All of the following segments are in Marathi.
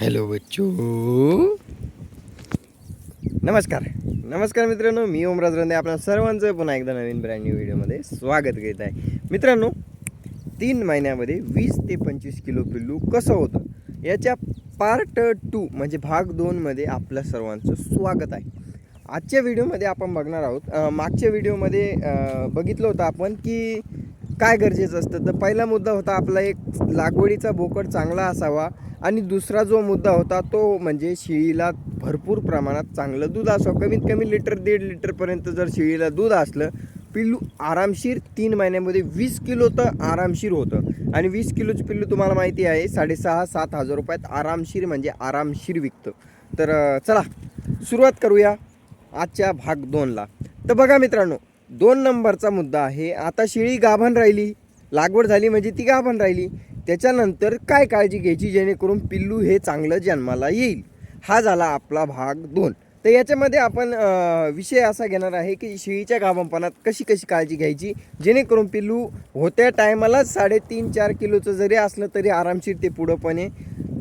हॅलो बच्चू. नमस्कार. नमस्कार मित्रांनो मी ओमराज रंदे. आपल्या सर्वांचं पुन्हा एकदा नवीन ब्रँड न्यू व्हिडिओमध्ये स्वागत करीत आहे. मित्रांनो तीन महिन्यामध्ये वीस ते पंचवीस किलो पिल्लू कसं होतं? याच्या पार्ट टू म्हणजे भाग दोनमध्ये आपल्या सर्वांचं स्वागत आहे. आजच्या व्हिडिओमध्ये आपण बघणार आहोत. मागच्या व्हिडिओमध्ये बघितलं होतं आपण की काय गरजेचं असतं? तर पहिला मुद्दा होता आपला एक लागवडीचा बोकड चांगला असावा आणि दुसरा जो मुद्दा होता तो म्हणजे शेळीला भरपूर प्रमाणात चांगलं दूध असावं. कमीत कमी लिटर दीड लिटरपर्यंत जर शेळीला दूध असलं पिल्लू आरामशीर तीन महिन्यामध्ये वीस किलो तर आरामशीर होतं. आणि वीस किलोचं पिल्लू तुम्हाला माहिती आहे साडेसहा सात हजार रुपयात आरामशीर म्हणजे आरामशीर विकतं. तर चला सुरुवात करूया आजच्या भाग दोनला. तर बघा मित्रांनो दोन नंबरचा मुद्दा आहे. आता शेळी गाभण राहिली लागवड झाली म्हणजे ती गाभण राहिली. त्याच्यानंतर काय काळजी घ्यायची जेणेकरून पिल्लू हे चांगलं जन्माला येईल? हा झाला आपला भाग दोन. तर याच्यामध्ये आपण विषय असा घेणार आहे की शेळीच्या गाभणपणात कशी कशी काळजी घ्यायची? जेणेकरून पिल्लू होत्या टायमालाच साडेतीन चार किलोचं जरी असलं तरी आरामशीर ते पुढंपणे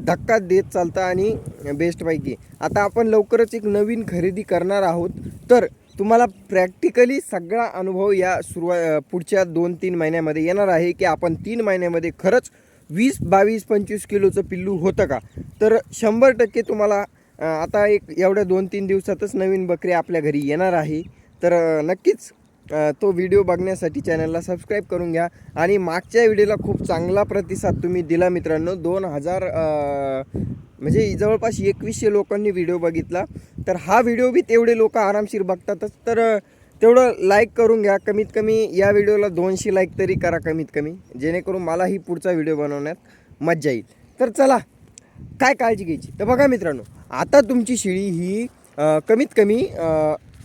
धक्का देत चालतं आणि बेस्टपैकी आता आपण लवकरच एक नवीन खरेदी करणार आहोत. तर तुम्हाला प्रॅक्टिकली सगळा अनुभव या सुरुवा पुढच्या दोन तीन महिन्यामध्ये येणार आहे की आपण तीन महिन्यामध्ये खरंच वीस बावीस पंचवीस किलोचं पिल्लू होतं का? तर शंभर टक्के तुम्हाला आता एक एवढ्या दोन तीन दिवसातच नवीन बकरी आपल्या घरी येणार आहे. तर नक्कीच तो व्हिडिओ बघण्यासाठी चॅनलला सबस्क्राईब करून घ्या. आणि मागच्या व्हिडिओला खूप चांगला प्रतिसाद तुम्ही दिला मित्रांनो. दोन हजार म्हणजे जवळपास एकवीसशे लोकांनी व्हिडिओ बघितला. तर हा व्हिडिओ बी तेवढे लोक आरामशीर बघतातच. तर तेवढं लाईक करून घ्या. कमीत कमी या व्हिडिओला दोनशे लाईक तरी करा कमीत कमी. जेणेकरून मलाही पुढचा व्हिडिओ बनवण्यात मज्जा येईल. तर चला काय काळजी घ्यायची? तर बघा मित्रांनो आता तुमची शिळी ही कमीत कमी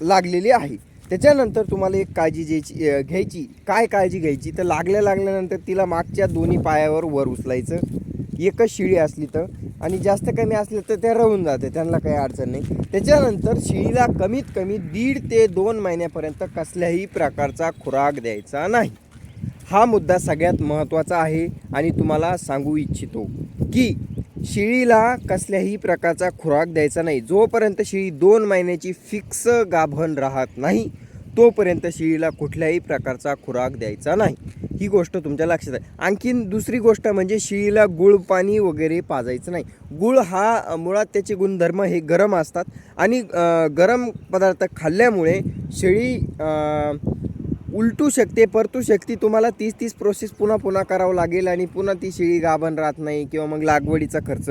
लागलेली आहे. त्याच्यानंतर तुम्हाला एक काळजी घ्यायची घ्यायची. काय काळजी घ्यायची? तर लागल्या लागल्यानंतर तिला मागच्या दोन्ही पायावर वर उचलायचं. एकच शिळी असली तर. आणि जास्त कमी असले तर त्या राहून जाते. त्यांना काही अडचण नाही. त्याच्यानंतर शिळीला कमीत कमी दीड ते दोन महिन्यापर्यंत कसल्याही प्रकारचा खुराक द्यायचा नाही. हा मुद्दा सगळ्यात महत्त्वाचा आहे आणि तुम्हाला सांगू इच्छितो की शेळीला कसल्याही प्रकारचा खुराक द्यायचा नाही. जोपर्यंत शेळी दोन महिन्याची फिक्स गाभण राहत नाही तोपर्यंत शेळीला कुठल्याही प्रकारचा खुराक द्यायचा नाही. ही गोष्ट तुमच्या लक्षात आहे. आणखीन दुसरी गोष्ट म्हणजे शेळीला गुळ पाणी वगैरे पाजायचं नाही. गुळ हा मुळात त्याचे गुणधर्म हे गरम असतात आणि गरम पदार्थ खाल्ल्यामुळे शेळी उलटू शकते परतू शकते. तुम्हाला तीस तीस प्रोसेस पुन्हा पुन्हा करावं लागेल आणि पुन्हा ती शेळी गाभण राहत नाही किंवा मग लागवडीचा खर्च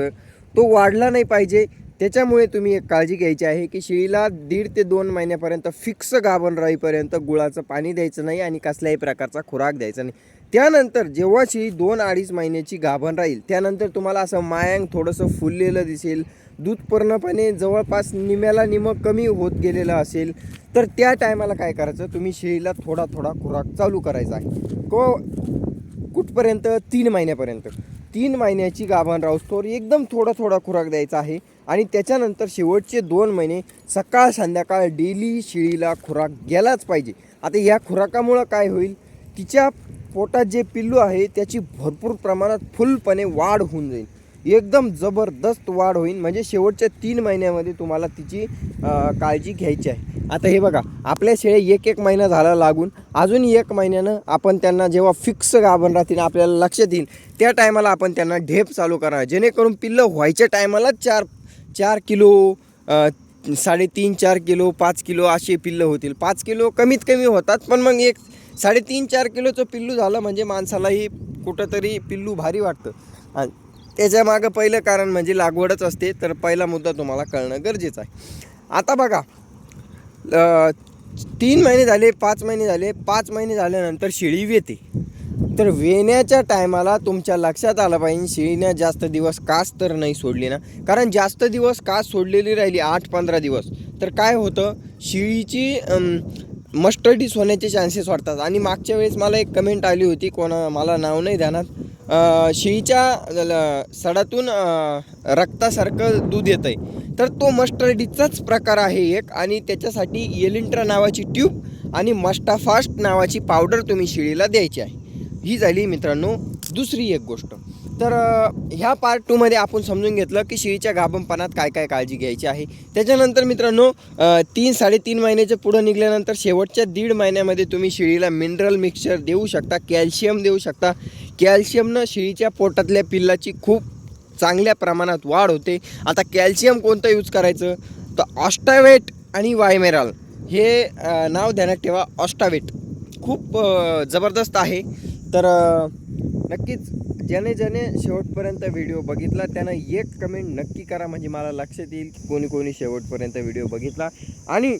तो वाढला नाही पाहिजे. त्याच्यामुळे तुम्ही एक काळजी घ्यायची आहे की शेळीला दीड ते दोन महिन्यापर्यंत फिक्स गाभण राहीपर्यंत गुळाचं पाणी द्यायचं नाही आणि कसल्याही प्रकारचा खुराक द्यायचा नाही. त्यानंतर जेव्हाची दोन अडीच महिन्याची गाभण राहील त्यानंतर तुम्हाला असं मायांग थोडंसं फुललेलं दिसेल. दूध पूर्णपणे जवळपास निम्याला निमं कमी होत गेलेलं असेल तर त्या टायमाला काय करायचं? तुम्ही शेळीला थोडा थोडा खुराक चालू करायचा आहे. को कुठपर्यंत? तीन महिन्यापर्यंत. तीन महिन्याची गाभण राहूस्तोवर एकदम थोडा थोडा खुराक द्यायचा आहे. आणि त्याच्यानंतर शेवटचे दोन महिने सकाळ संध्याकाळ डेली शेळीला खुराक गेलाच पाहिजे. आता या खुराकामुळं काय होईल? तिच्या पोटात जे पिल्लू आहे त्याची भरपूर प्रमाणात फुलपणे वाढ होऊन जाईल. एकदम जबरदस्त वाढ होईल. म्हणजे शेवटच्या तीन महिन्यामध्ये तुम्हाला तिची काळजी घ्यायची आहे. आता हे बघा आपल्या शेळ्या एक एक महिना झाला लागून अजून एक महिन्यानं आपण त्यांना जेव्हा फिक्स गाभण राहतील आपल्याला लक्षात येईल त्या टायमाला आपण त्यांना ढेप चालू करणार. जेणेकरून पिल्लं व्हायच्या टायमालाच चार चार किलो साडेतीन चार किलो पाच किलो असे पिल्लं होतील. पाच किलो कमीत कमी होतात पण मग एक साडेतीन चार किलोचं पिल्लू झालं म्हणजे माणसालाही कुठंतरी पिल्लू भारी वाटतं. आणि त्याच्या मागं पहिलं कारण म्हणजे लागवडच असते तर पहिला मुद्दा तुम्हाला कळणं गरजेचं आहे. आता बघा तीन महिने झाले पाच महिने झाले पाच महिने झाल्यानंतर शेळी वेते. तर वेण्याच्या टायमाला तुमच्या लक्षात आलं पाहिजे शेळीनं जास्त दिवस कास तर नाही सोडली ना? कारण जास्त दिवस कास सोडलेली राहिली आठ पंधरा दिवस. तर काय होतं? शेळीची मस्टर्डीस होण्याचे चान्सेस वाढतात. आणि मागच्या वेळेस मला एक कमेंट आली होती कोणा मला नाव नाही ध्यानात. शेळीच्या ल- सडातून रक्तासारखं दूध येतं आहे तर तो मस्टर्डीचाच प्रकार आहे एक. आणि त्याच्यासाठी एलिंट्रा नावाची ट्यूब आणि मस्टाफास्ट नावाची पावडर तुम्ही शेळीला द्यायची आहे. ही झाली मित्रांनो दुसरी एक गोष्ट. तर ह्या पार्ट टूमध्ये आपण समजून घेतलं की शेळीच्या गाभणपणात काय काय काळजी घ्यायची आहे. त्याच्यानंतर मित्रांनो तीन साडेतीन महिन्याच्या पुढं निघाल्यानंतर शेवटच्या दीड महिन्यामध्ये तुम्ही शेळीला मिनरल मिक्सचर देऊ शकता कॅल्शियम देऊ शकता. कॅल्शियमनं शेळीच्या पोटातल्या पिल्लाची खूप चांगल्या प्रमाणात वाढ होते. आता कॅल्शियम कोणतं यूज करायचं? तर ऑस्टावेट आणि वायमेराल हे नाव ध्यानात ठेवा ऑस्टावेट खूप जबरदस्त आहे. तर नक्कीच ज्याने ज्याने शेवटपर्यंत व्हिडिओ बघितला त्यानं एक कमेंट नक्की करा. म्हणजे मला लक्षात येईल की कोणी कोणी शेवटपर्यंत व्हिडिओ बघितला. आणि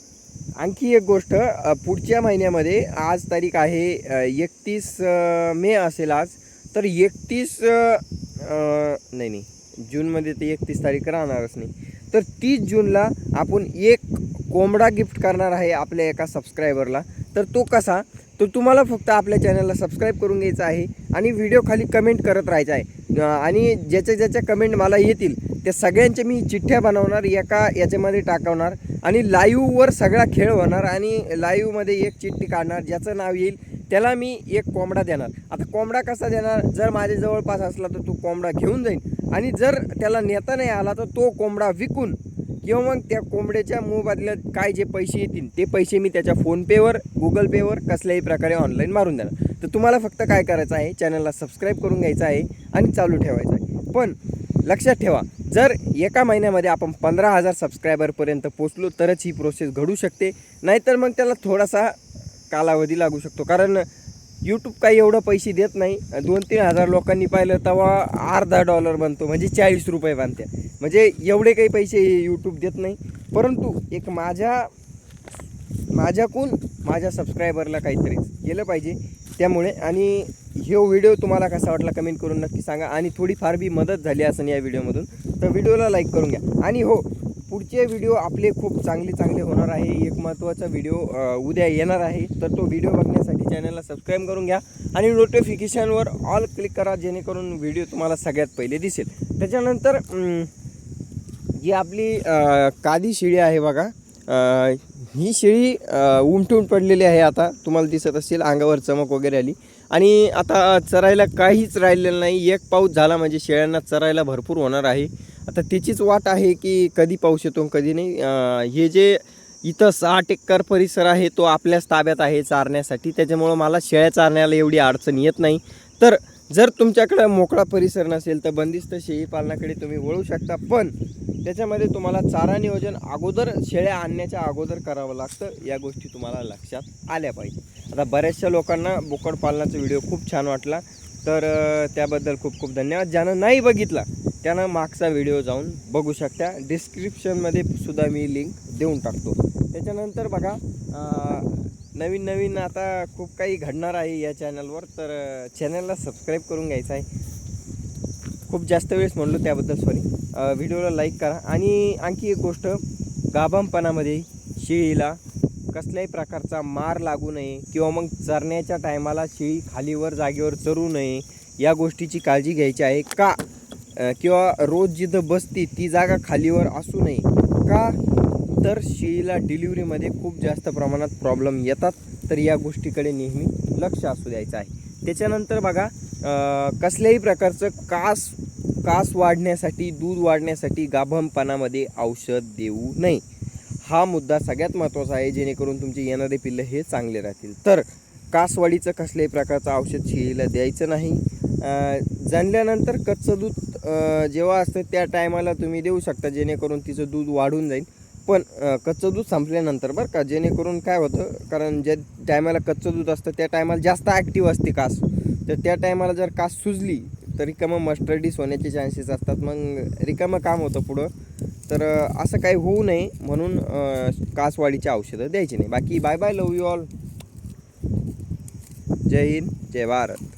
आणखी एक गोष्ट पुढच्या महिन्यामध्ये आज तारीख आहे एकतीस मे असेल आज. तर एकतीस नाही नाही. जूनमध्ये तर एकतीस तारीख राहणारच नाही. तर तीस जूनला आपण एक कोंबडा गिफ्ट करणार आहे आपल्या एका सबस्क्रायबरला तर तो कसा? तर तुम्हाला फक्त आपल्या चॅनलला सबस्क्राईब करून घ्यायचं आहे आणि व्हिडिओ खाली कमेंट करत राहायचं आहे. आणि ज्याच्या ज्याच्या कमेंट मला येतील त्या सगळ्यांच्या मी चिठ्ठ्या बनवणार एका याच्यामध्ये टाकवणार आणि लाईव्हवर सगळा खेळ होणार आणि लाईव्हमध्ये एक चिठ्ठी काढणार ज्याचं नाव येईल त्याला मी एक कोंबडा देणार. आता कोंबडा कसा देणार? जर माझ्या जवळपास असला तर तो कोंबडा घेऊन जाईन आणि जर त्याला नेता नाही आला तर तो कोंबडा विकून किंवा मग त्या कोंबड्याच्या मोबदल्यात काय जे पैसे येतील ते पैसे मी त्याच्या फोनपेवर गुगल पेवर कसल्याही प्रकारे ऑनलाईन मारून देणार. तर तुम्हाला फक्त काय करायचं आहे चॅनलला सबस्क्राईब करून घ्यायचं आहे आणि चालू ठेवायचं आहे. पण लक्षात ठेवा जर एका महिन्यामध्ये आपण पंधरा हजार सबस्क्रायबरपर्यंत पोचलो तरच ही प्रोसेस घडू शकते. नाहीतर मग त्याला थोडासा कालावधी लागू शकतो. कारण यूट्यूब काही एवढं पैसे देत नाही. दोन तीन हजार लोकांनी पाहिलं तेव्हा अर्धा डॉलर बनतो. म्हणजे चाळीस रुपये बांधते म्हणजे एवढे काही पैसे यूट्यूब देत नाही. परंतु एक माझ्या माझ्याकून माझ्या सबस्क्रायबरला काहीतरी गेलं पाहिजे. त्यामुळे आणि हे व्हिडिओ तुम्हाला कसा वाटला कमेंट करून नक्की सांगा. आणि थोडीफार बी मदत झाली असेल या व्हिडिओमधून तर व्हिडिओला लाईक करून घ्या. आणि हो पुढचे व्हिडिओ आपले खूप चांगले चांगले होणार आहे. एक महत्त्वाचा व्हिडिओ उद्या येणार आहे. तर तो व्हिडिओ बघण्यासाठी चॅनलला सबस्क्राईब करून घ्या आणि नोटिफिकेशनवर ऑल क्लिक करा जेणेकरून व्हिडिओ तुम्हाला सगळ्यात पहिले दिसेल. त्याच्यानंतर जी आपली कादी शिळी आहे बघा ही शेळी उमटून पडलेली आहे आता. तुम्हाला दिसत असेल अंगावर चमक वगैरे आली. आणि आता चरायला काहीच राहिलेलं नाही. एक पाऊस झाला म्हणजे शेळ्यांना चरायला भरपूर होणार आहे. आता त्याचीच वाट आहे की कधी पाऊस येतो कधी नाही. हे जे इथं साठ एकर परिसर आहे तो आपल्याच ताब्यात आहे चारण्यासाठी. त्याच्यामुळं मला शेळ्या चारण्याला एवढी अडचण येत नाही. तर जर तुमच्याकडं मोकळा परिसर नसेल तर बंदिस्त शेळी पालनाकडे तुम्ही वळू शकता. पण त्याच्यामध्ये तुम्हाला चारा नियोजन अगोदर शेळ्या आणण्याच्या अगोदर करावं लागतं. या गोष्टी तुम्हाला लक्षात आल्या पाहिजे. आता बऱ्याचशा लोकांना बोकड पालनाचा व्हिडिओ खूप छान वाटला. तर त्याबद्दल खूप खूप धन्यवाद. ज्यानं नाही बघितला त्यानं मागचा व्हिडिओ जाऊन बघू शकता. डिस्क्रिप्शनमध्ये सुद्धा मी लिंक देऊन टाकतो. त्याच्यानंतर बघा नवीन नवीन आता खूप काही घडणार आहे या चॅनलवर तर चॅनलला सबस्क्राईब करून घ्यायचं आहे. खूप जास्त वेळेस म्हणलो त्याबद्दल सॉरी व्हिडिओला लाईक करा. आणि आणखी एक गोष्ट गाभांपणामध्ये शेळीला कसल्याही प्रकारचा मार लागू नये किंवा मग चरण्याच्या टायमाला शेळी खालीवर जागेवर चरू नये या गोष्टीची काळजी घ्यायची आहे का? किंवा रोज जिथं बसती ती जागा खालीवर असू नये. का? तर शेळीला डिलिव्हरीमध्ये खूप जास्त प्रमाणात प्रॉब्लेम येतात. तर या गोष्टीकडे नेहमी लक्ष असू द्यायचं आहे. त्याच्यानंतर बघा कसल्याही प्रकारचं कास कास वाढण्यासाठी दूध वाढण्यासाठी गाभमपणामध्ये औषध देऊ नये. हा मुद्दा सगळ्यात महत्त्वाचा आहे जेणेकरून तुमचे येणारे पिल्लं हे चांगले राहतील. तर कासवाडीचं कसल्याही प्रकारचं औषध शेळीला द्यायचं नाही. जाणल्यानंतर कच्चं दूध जेव्हा असतं त्या टायमाला तुम्ही देऊ शकता जेणेकरून तिचं दूध वाढून जाईल. पण कच्चं दूध संपल्यानंतर बरं का जेणेकरून काय होतं कारण ज्या टायमाला कच्चं दूध असतं त्या टायमाला जास्त ॲक्टिव्ह असते कास. तर त्या टायमाला जर कास सुजली तर रिकामं मस्टर्डीस होण्याचे चान्सेस असतात. मग रिकामं काम होतं पुढं. तर असं काही होऊ नये म्हणून कासवाडीची औषधं द्यायची नाही. बाकी bye bye love you all जय हिंद जय भारत.